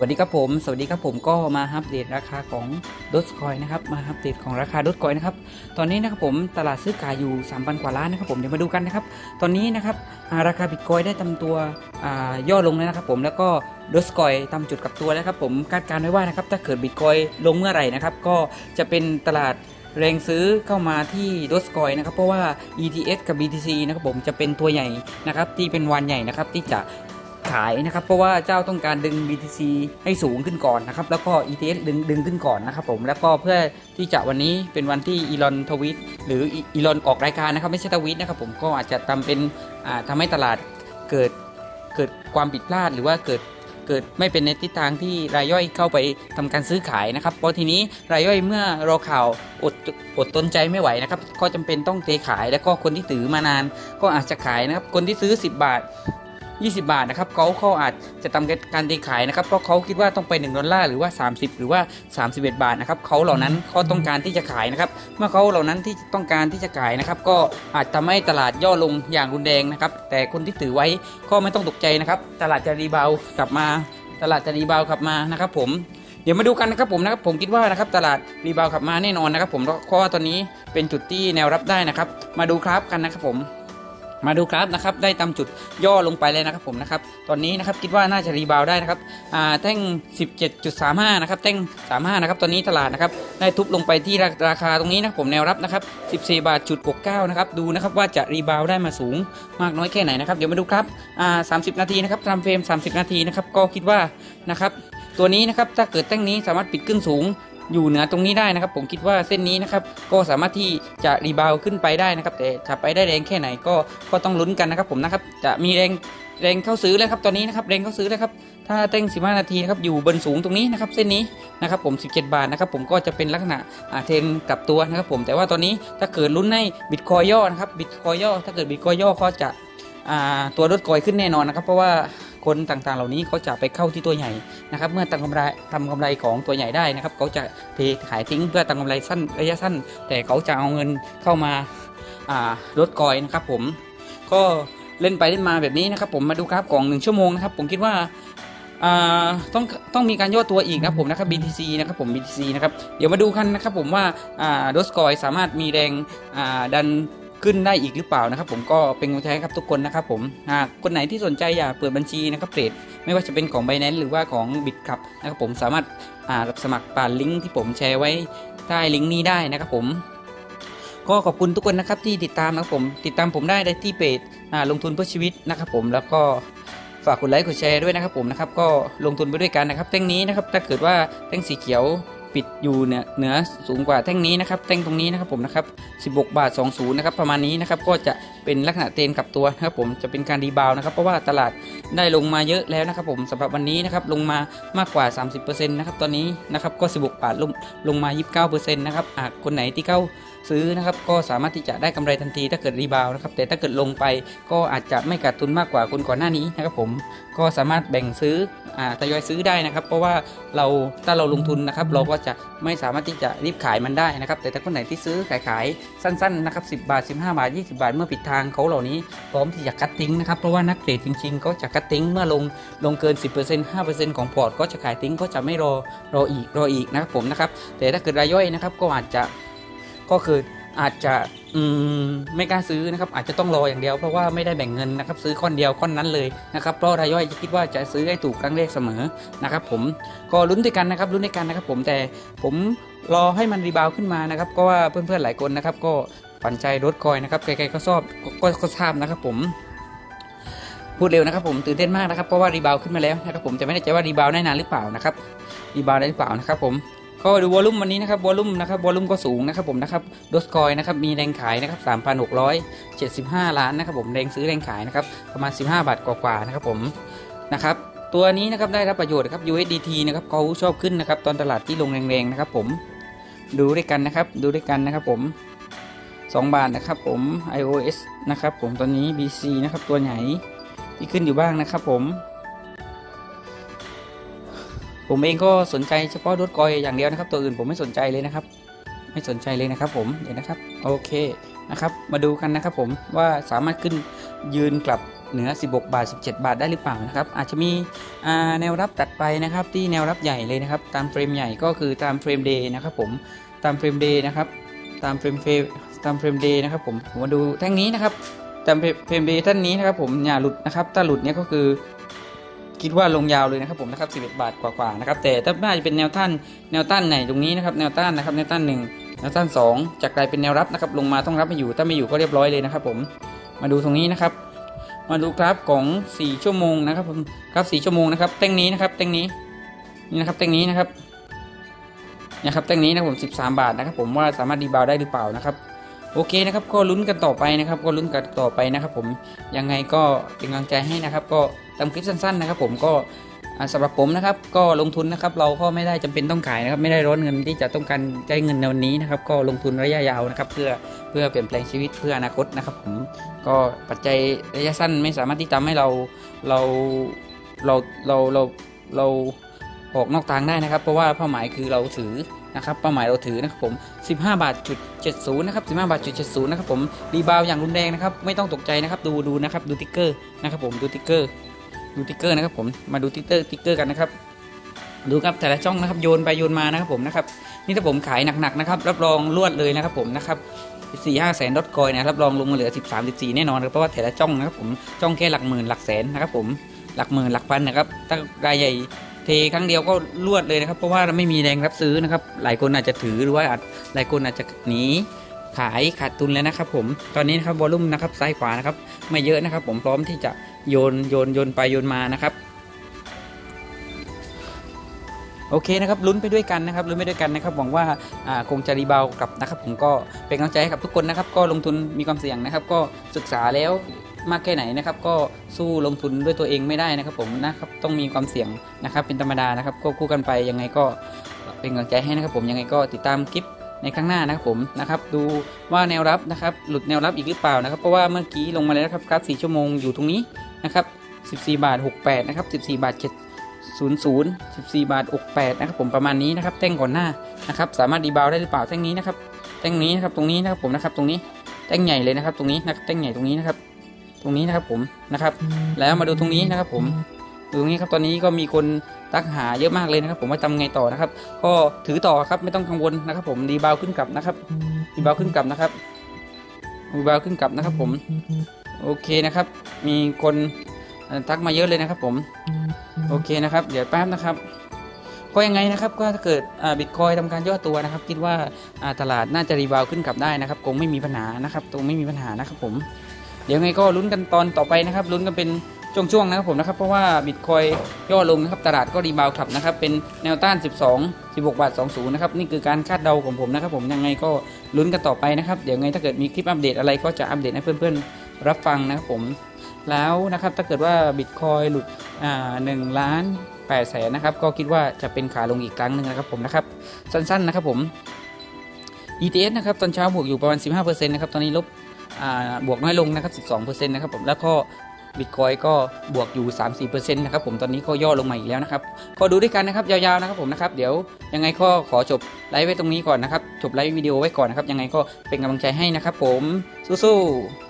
สวัสดีครับผม สวัสดีครับผมก็มาอัปเดตราคาของดอทคอยนะครับ มาอัปเดตของราคาดอทคอยนะครับ ตอนนี้นะครับผมตลาดซื้อขายอยู่ 3,000 กว่าล้านนะครับผม เดี๋ยวมาดูกันนะครับ ตอนนี้นะครับราคาบิตคอยได้ตำตัวย่อลงแล้วนะครับผม แล้วก็ดอทคอยตำจุดกลับตัวแล้วครับผม คาดการณ์ไว้ว่านะครับ ถ้าเกิดบิตคอยลงเมื่อไหร่นะครับ ก็จะเป็นตลาดแรงซื้อเข้ามาที่ดอทคอยนะครับเพราะว่า ETS กับ BTC นะครับผมจะเป็นตัวใหญ่นะครับที่เป็นวันใหญ่นะครับที่จะ ขายนะครับ เพราะว่าเจ้าต้องการดึง BTC ให้สูงขึ้นก่อนนะครับ แล้วก็ ETH ดึงดึงขึ้นก่อนนะครับผม แล้วก็เพื่อที่จะวันนี้เป็นวันที่อีลอนทวิตหรืออีลอนออกรายการนะครับ ไม่ใช่ทวิตนะครับผมก็อาจจะทำเป็นอ่าทำให้ตลาดเกิดเกิดความผิดพลาดหรือว่าเกิดเกิดไม่เป็นในทิศทางที่รายย่อยเข้าไปทำการซื้อขายนะครับพราะทีนี้รายย่อยเมื่อรอข่าวอดอดตนใจไม่ไหวนะครับ ก็จำเป็นต้องเทขาย แล้วก็คนที่ถือมานานก็อาจจะขายนะครับ คนที่ซื้อ 10 บาท 20 บาทนะครับเขาเขาอาจจะทำการตีขายนะครับเพราะเขาคิดว่าต้องไป 1 ดอลลาร์หรือว่า 30 หรือว่า 31 บาทนะครับเขาเหล่านั้นเขาต้องการที่จะขายนะครับเมื่อเขาเหล่านั้นที่ต้องการที่จะขายนะครับก็อาจทำให้ตลาดย่อลงอย่างรุนแรงนะครับแต่คนที่ถือไว้ก็ไม่ต้องตกใจนะครับตลาดจะรีบาวด์กลับมา ตลาดจะรีบาวด์กลับมานะครับผมเดี๋ยวมาดูกันนะครับผมนะครับผมคิดว่านะครับตลาดรีบาวด์กลับมาแน่นอนนะครับผมเพราะว่าตอนนี้เป็นจุดที่แนวรับได้นะครับ มาดูครับกันนะครับผม มาดูกราฟนะครับได้ตามจุดย่อลงไปเลยนะครับผมนะครับตอนนี้นะครับคิดว่าน่าจะรีบาวได้นะครับอ่าแท่ง 17.35 นะครับแท่ง 35 นะครับตอนนี้ตลาดนะครับได้ทุบลงไปที่ราราคาตรงนี้นะผมแนวรับนะครับ 14 บาทจุด69นะครับดูนะครับว่าจะรีบาวได้มาสูงมากน้อยแค่ไหนนะครับเดี๋ยวมาดูครับอ่า30 นาทีนะครับทำเฟรม 30 นาทีนะครับก็คิดว่านะครับตัวนี้นะครับถ้าเกิดแท่งนี้สามารถปิดขึ้นสูง อยู่เหนือตรงนี้ได้นะครับ ผมคิดว่าเส้นนี้นะครับก็สามารถที่จะรีบาวขึ้นไปได้นะครับ แต่จะไปได้แรงแค่ไหนก็ก็ต้องลุ้นกันนะครับ ผมนะครับจะมีแรงแรงเข้าซื้อแล้วครับตอนนี้นะครับแรงเข้าซื้อแล้วครับถ้าเต้ง 15 นาทีนะครับอยู่บนสูงตรงนี้นะครับเส้นนี้นะครับผม 17 บาทนะครับผมก็จะเป็นลักษณะเทรนกลับตัวนะครับผมแต่ว่าตอนนี้ถ้าเกิดลุ้นให้บิตคอยย่อนะครับบิตคอยย่อถ้าเกิดบิตคอยย่อก็จะตัวลดกอยขึ้นแน่นอนนะครับเพราะว่า คนต่างๆ เหล่านี้เขาจะไปเข้าที่ตัวใหญ่นะครับเมื่อทำกำไรทำกำไรของตัวใหญ่ได้นะครับเขาจะเทขายทิ้งเพื่อทำกำไรสั้นระยะสั้น แต่เขาจะเอาเงินเข้ามาลดกอยนะครับผมก็เล่นไปเล่นมาแบบนี้นะครับผมมาดูกราฟของหนึ่งชั่วโมงนะครับผมคิดว่าต้องต้องมีการย่อตัวอีกนะครับผมนะครับ BTC นะครับผม BTC นะครับเดี๋ยวมาดูกันนะครับผมว่าอ่าดสกอยสามารถมีแรงดัน ขึ้นได้อีกหรือเปล่านะครับ ผมก็เป็นกำลังใช้ครับทุกคนนะครับผมหากคนไหนที่สนใจอยากเปิดบัญชีนะครับเทรดไม่ว่าจะเป็นของ Binance หรือว่าของ Bitcup นะครับผมสามารถรับสมัครผ่านลิงก์ที่ผมแชร์ไว้ใต้ลิงก์นี้ได้นะครับผมก็ขอบคุณทุกคนนะครับที่ติดตามนะครับผม ติดตามผมได้ในที่เพจอ่าลงทุนเพื่อชีวิตนะครับผมแล้วก็ฝากกดไลค์กดแชร์ด้วยนะครับผมนะครับก็ลงทุนไปด้วยกันนะครับแท่งนี้นะครับถ้าเกิดว่าแท่งสีเขียว ปิดอยู่เนี่ยเหนือสูงกว่าแท่งนี้นะครับแท่งตรงนี้นะครับผมนะครับ16 บาท 20 นะครับประมาณนี้นะครับก็จะ เป็นลักษณะเทรนกับตัวนะครับผมจะเป็นการรีบาวนะครับ เพราะว่าตลาดได้ลงมาเยอะแล้วนะครับผมสำหรับวันนี้นะครับลงมามากกว่า 30%นะครับตอนนี้นะครับก็ 16 บาทลงลงมา 29%นะครับหากคนไหนที่เข้าซื้อนะครับก็สามารถที่จะได้กำไรทันทีถ้าเกิดรีบาวนะครับแต่ถ้าเกิดลงไปก็อาจจะไม่ขาดทุนมากกว่าคนก่อนหน้านี้นะครับผมก็สามารถแบ่งซื้ออ่าทยอยซื้อได้นะครับ เพราะว่าเราถ้าเราลงทุนนะครับ เราก็จะไม่สามารถที่จะรีบขายมันได้นะครับ แต่ถ้าคนไหนที่ซื้อขายขายสั้น ๆ นะครับ 10 บาท 15 บาท 20 บาทเมื่อผิดทางเขาเหล่านี้พร้อมที่จะคัดทิ้งนะครับเพราะว่านักเทรดจริงๆก็จะคัดทิ้งเมื่อลงลงเกิน 10% 5%ของพอร์ตก็จะขายทิ้งก็จะไม่รอรออีกรออีกนะครับผมนะครับแต่ถ้าเกิดรายย่อยนะครับก็อาจจะก็คืออาจจะมไม่กล้าซื้อนะครับอาจจะต้องรออย่างเดียวเพราะว่าไม่ได้แบ่งเงินนะครับซื้อก้อนเดียวก้อนนั้นเลยนะครับเพราะรายย่อยคิดว่าจะซื้อให้ถูกครั้งแรกเสมอนะครับผมก็ลุ้นด้วยกันนะครับลุ้นด้วยกันนะครับผมแต่ผมรอให้มันรีบาวขึ้นมานะครับก็ว่าเพื่อนๆหลายคนนะครับก็ ฝันใจรถคอยนะครับใครๆก็ชอบก็ก็ทราบนะครับผม พูดเร็วนะครับผมตื่นเต้นมากนะครับเพราะว่ารีบาวขึ้นมาแล้วนะครับผมแต่ไม่แน่ใจว่ารีบาวได้นานหรือเปล่านะครับรีบาวได้หรือเปล่านะครับผมก็ดูวอลุ่มวันนี้นะครับวอลุ่มนะครับวอลุ่มก็สูงนะครับผมนะครับดอสกอยนะครับมีแรงขายนะครับ3,675 ล้านนะครับผมแรงซื้อแรงขายนะครับประมาณ 15 บาทกว่าๆนะครับผมนะครับตัวนี้นะครับได้รับประโยชน์ครับ USDT นะครับเขาชอบขึ้นนะครับตอนตลาดที่ลงแรงๆนะครับผมดูด้วยกันนะครับดูด้วยกันนะครับผม 2 บาทนะครับผม iOS นะครับผมตอนนี้ BC นะครับตัวไหนที่ขึ้นอยู่บ้างนะครับผม ผมเองก็สนใจเฉพาะรถกอยอย่างเดียวนะครับ ตัวอื่นผมไม่สนใจเลยนะครับ ไม่สนใจเลยนะครับผมเดี๋ยวนะครับโอเคนะครับ มาดูกันนะครับผมว่าสามารถขึ้นยืนกลับเหนือ 16 บาท 17 บาทได้หรือเปล่านะครับ อาจจะมีแนวรับตัดไปนะครับ ที่แนวรับใหญ่เลยนะครับ ตามเฟรมใหญ่ก็คือตามเฟรมเดย์นะครับผมตามเฟรมเดย์นะครับ ตามเฟรมเฟรม ตามเฟรมเดย์นะครับผมผมมาดูแท่งนี้นะครับตามเฟรมเดย์ท่านนี้นะครับผมอย่าหลุดนะครับ ถ้าหลุดเนี่ยก็คือคิดว่าลงยาวเลยนะครับผมนะครับ 11 บาทกว่าๆนะครับ แต่ถ้าน่าจะเป็นแนวต้านแนวต้านไหนตรงนี้นะครับแนวต้านนะครับแนวต้านหนึ่งแนวต้านสองจะกลายเป็นแนวรับนะครับลงมาต้องรับไม่อยู่ถ้าไม่อยู่ก็เรียบร้อยเลยนะครับผมมาดูตรงนี้นะครับ มาดูกราฟของ 4 ชั่วโมงนะครับผมกราฟ 4 ชั่วโมงนะครับเต้งนี้นะครับเต้งนี้นี่นะครับเต้งนี้นะครับนะครับเต้งนี้นะผม 13 บาทนะครับ ผมว่าสามารถดีบาวได้หรือเปล่านะครับ โอเคนะครับก็ลุ้นกันต่อไปนะครับ ก็ลุ้นกันต่อไปนะครับ ผมยังไงก็เป็นกำลังใจให้นะครับ ก็ทำคลิปสั้นๆนะครับ ผมก็สำหรับผมนะครับก็ลงทุนนะครับเราก็ไม่ได้จำเป็นต้องขายนะครับไม่ได้ร้อนเงินที่จะต้องการได้เงินในวันนี้นะครับก็ลงทุนระยะยาวนะครับเพื่อเพื่อเปลี่ยนแปลงชีวิตเพื่ออนาคตนะครับผมก็ปัจจัยระยะสั้นไม่สามารถที่ทำให้เราเราเราเราเราเราออกนอกทางได้นะครับ เพราะว่าเป้าหมายคือเราถือ นะครับเป้าหมายเราถือนะครับผม 15 บาทจุด70นะครับ15 บาทจุด70นะครับผมรีบาวอย่างรุนแรงนะครับไม่ต้องตกใจนะครับดูดูนะครับดูติ๊กเกอร์นะครับผมดูติ๊กเกอร์ดูติ๊กเกอร์นะครับผมมาดูติ๊กเกอร์ติ๊กเกอร์กันนะครับดูครับแต่ละช่องนะครับโยนไปโยนมานะครับผมนะครับนี่ถ้าผมขายหนักๆนะครับรับรองรวดเลยนะครับผมนะครับสี่ห้าแสนดอทคอยนะรับรองลงมาเหลือ 13 14แน่นอนครับเพราะว่าแต่ละช่องนะครับผมช่องแค่หลักหมื่นหลักแสนนะครับผมหลักหมื่นหลักพันนะครับถ้ารายใหญ่ เทครั้งเดียวก็รวดเลยนะครับเพราะว่าไม่มีแรงรับซื้อนะครับ หลายคนอาจจะถือหรือว่าอาจหลายคนอาจจะหนีขายขาดทุนแล้วนะครับ ผมตอนนี้นะครับวอลุ่มนะครับซ้ายขวานะครับไม่เยอะนะครับ ผมพร้อมที่จะโยนโยนโยนไปโยนมานะครับโอเคนะครับลุ้นไปด้วยกันนะครับลุ้นไปด้วยกันนะครับหวังว่าอ่าคงจะรีบาวกลับนะครับ ผมก็เป็นกำลังใจให้กับทุกคนนะครับ ก็ลงทุนมีความเสี่ยงนะครับ ก็ศึกษาแล้ว มากแค่ไหนนะครับ ก็สู้ลงทุนด้วยตัวเองไม่ได้นะครับ ผมนะครับต้องมีความเสี่ยงนะครับ เป็นธรรมดานะครับก็คู่กันไปยังไงก็เป็นกำลังใจให้นะครับ ผมยังไงก็ติดตามคลิปในครั้งหน้านะครับผมนะครับดูว่าแนวรับนะครับ หลุดแนวรับอีกหรือเปล่านะครับเพราะว่าเมื่อกี้ลงมาแล้วครับกราฟ4ชั่วโมงอยู่ตรงนี้นะครับ14 บาท 68 นะครับ 14 บาท 7 00 14 บาท 68 นะครับผมประมาณนี้นะครับแท่งก่อนหน้านะครับสามารถดีบาวได้หรือเปล่าแท่งนี้นะครับแท่งนี้นะครับตรงนี้นะครับผมนะครับตรงนี้แท่งใหญ่เลยนะครับตรงนี้นะแท่งใหญ่ตรงนี้นะครับ ตรงนี้นะครับผมนะครับ แล้วมาดูตรงนี้นะครับผมดูตรงนี้ครับตอนนี้ก็มีคนตักหาเยอะมากเลยนะครับ ผมว่าทำไงต่อนะครับ ก็ถือต่อครับไม่ต้องกังวลนะครับ ผมดีบาวขึ้นกลับนะครับดีบาวขึ้นกลับนะครับดีบาวขึ้นกลับนะครับ ผมโอเคนะครับ มีคนเอ่อทักมาเยอะเลยนะครับผมโอเคนะครับ เดี๋ยวแป๊บนะครับก็ยังไงนะครับก็ถ้าเกิดบิตคอยทำการย่อตัวนะครับ คิดว่าอ่าตลาดน่าจะรีบาวขึ้นกลับได้นะครับ คงไม่มีปัญหานะครับตรงไม่มีปัญหานะครับผม เดี๋ยวไงก็ลุ้นกันตอนต่อไปนะครับลุ้นกันเป็นช่วงๆนะครับผมนะครับเพราะว่าบิตคอยย่อลงนะครับตลาดก็รีบาวกลับนะครับเป็นแนวต้าน 12 16บาท20นะครับนี่คือการคาดเดาของผมนะครับผมยังไงก็ลุ้นกันต่อไปนะครับเดี๋ยวไงถ้าเกิดมีคลิปอัปเดตอะไรก็จะอัปเดตให้เพื่อนๆรับฟังนะครับผมแล้วนะครับถ้าเกิดว่าบิตคอยหลุดอ่าหนึ่งล้านแปดแสนนะครับก็คิดว่าจะเป็นขาลงอีกครั้งหนึ่งนะครับผมนะครับสั้นๆนะครับผม ETS นะครับตอนเช้าบวกอยู่ประมาณ 15%นะครับตอนนี้ลบ บวกน้อยลงนะครับ 12%นะครับผมแล้วก็บิตคอยก็บวกอยู่ 3-4%นะครับผมตอนนี้ก็ย่อลงมาอีกแล้วนะครับก็ดูด้วยกันนะครับยาวๆนะครับผมนะครับเดี๋ยวยังไงก็ขอจบไลฟ์ไว้ตรงนี้ก่อนนะครับจบไลฟ์วิดีโอไว้ก่อนนะครับยังไงก็เป็นกำลังใจให้นะครับผมสู้ๆ